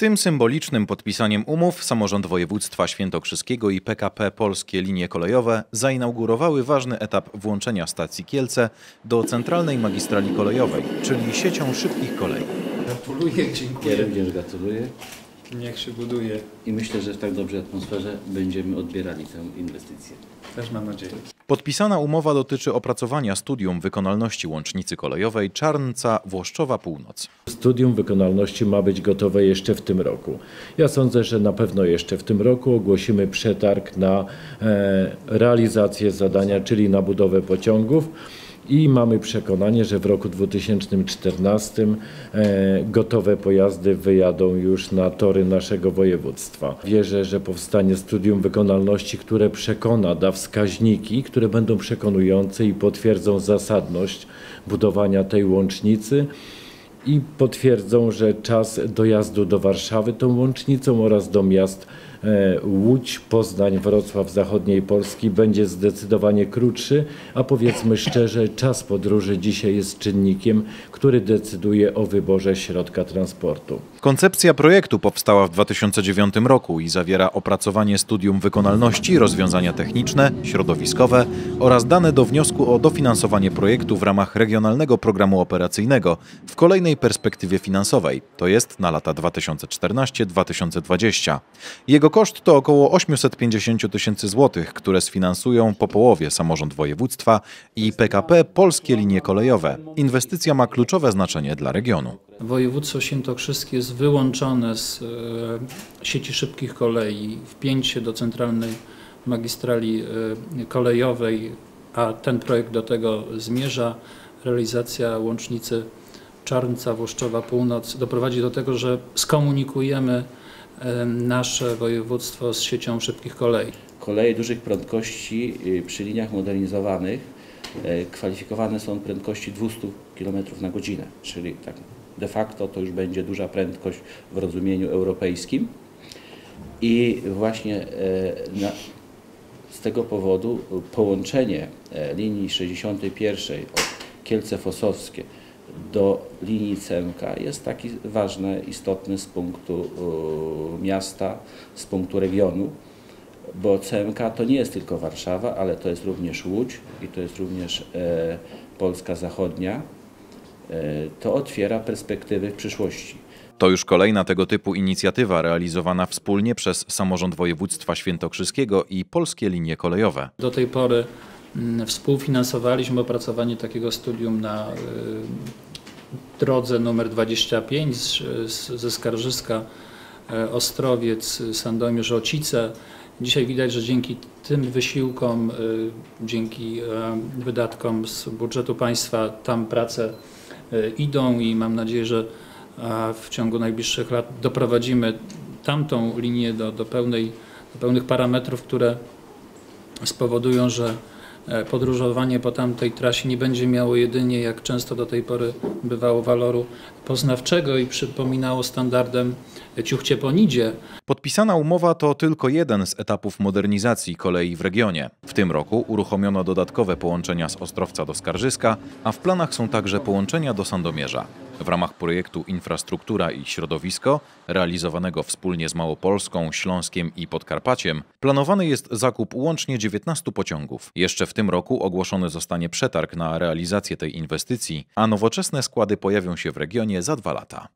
Tym symbolicznym podpisaniem umów samorząd województwa świętokrzyskiego i PKP Polskie Linie Kolejowe zainaugurowały ważny etap włączenia stacji Kielce do centralnej magistrali kolejowej, czyli siecią szybkich kolei. Gratuluję, Ja dziękuję. również gratuluję Niech się buduje. i myślę, że w tak dobrej atmosferze będziemy odbierali tę inwestycję. Też mam nadzieję. Podpisana umowa dotyczy opracowania studium wykonalności łącznicy kolejowej Czarnca-Włoszczowa Północ. Studium wykonalności ma być gotowe jeszcze w tym roku. Ja sądzę, że na pewno jeszcze w tym roku ogłosimy przetarg na e, realizację zadania, czyli na budowę pociągów. I mamy przekonanie, że w roku 2014 e, gotowe pojazdy wyjadą już na tory naszego województwa. Wierzę, że powstanie studium wykonalności, które przekona, da wskaźniki, które będą przekonujące i potwierdzą zasadność budowania tej łącznicy i potwierdzą, że czas dojazdu do Warszawy tą łącznicą oraz do miast Łódź, Poznań, Wrocław, zachodniej Polski będzie zdecydowanie krótszy, a powiedzmy szczerze, czas podróży dzisiaj jest czynnikiem, który decyduje o wyborze środka transportu. Koncepcja projektu powstała w 2009 roku i zawiera opracowanie studium wykonalności, rozwiązania techniczne, środowiskowe oraz dane do wniosku o dofinansowanie projektu w ramach Regionalnego Programu Operacyjnego w kolejnej perspektywie finansowej, to jest na lata 2014-2020. Jego koszt to około 850 tysięcy złotych, które sfinansują po połowie samorząd województwa i PKP Polskie Linie Kolejowe. Inwestycja ma kluczowe znaczenie dla regionu. Województwo świętokrzyskie jest wyłączone z e, sieci szybkich kolei. Wpięcie do centralnej magistrali e, kolejowej, a ten projekt do tego zmierza. Realizacja łącznicy Czarnca-Włoszczowa Północ doprowadzi do tego, że skomunikujemy nasze województwo z siecią szybkich kolei. Koleje dużych prędkości y, przy liniach modernizowanych e, kwalifikowane są prędkości 200 km na godzinę, czyli tak de facto to już będzie duża prędkość w rozumieniu europejskim. I właśnie e, na, z tego powodu połączenie e, linii 61 od Kielce Fosowskie do linii CMK jest taki ważny, istotny z punktu e, miasta, z punktu regionu, bo CMK to nie jest tylko Warszawa, ale to jest również Łódź i to jest również e, Polska Zachodnia. E, to otwiera perspektywy w przyszłości. To już kolejna tego typu inicjatywa realizowana wspólnie przez samorząd województwa świętokrzyskiego i polskie linie kolejowe. Do tej pory mm, współfinansowaliśmy opracowanie takiego studium na y, drodze numer 25 z, z, ze Skarżyska e, Ostrowiec, Sandomierz, Ocice. Dzisiaj widać, że dzięki tym wysiłkom, y, dzięki e, wydatkom z budżetu państwa tam prace idą i mam nadzieję, że w ciągu najbliższych lat doprowadzimy tamtą linię do, do, pełnej, do pełnych parametrów, które spowodują, że e, podróżowanie po tamtej trasie nie będzie miało jedynie, jak często do tej pory bywało, waloru poznawczego i przypominało standardem ciuchcie po nidzie. Podpisana umowa to tylko jeden z etapów modernizacji kolei w regionie. W tym roku uruchomiono dodatkowe połączenia z Ostrowca do Skarżyska, a w planach są także połączenia do Sandomierza. W ramach projektu Infrastruktura i Środowisko, realizowanego wspólnie z Małopolską, Śląskiem i Podkarpaciem, planowany jest zakup łącznie 19 pociągów. Jeszcze w tym roku ogłoszony zostanie przetarg na realizację tej inwestycji, a nowoczesne składy pojawią się w regionie za dwa lata.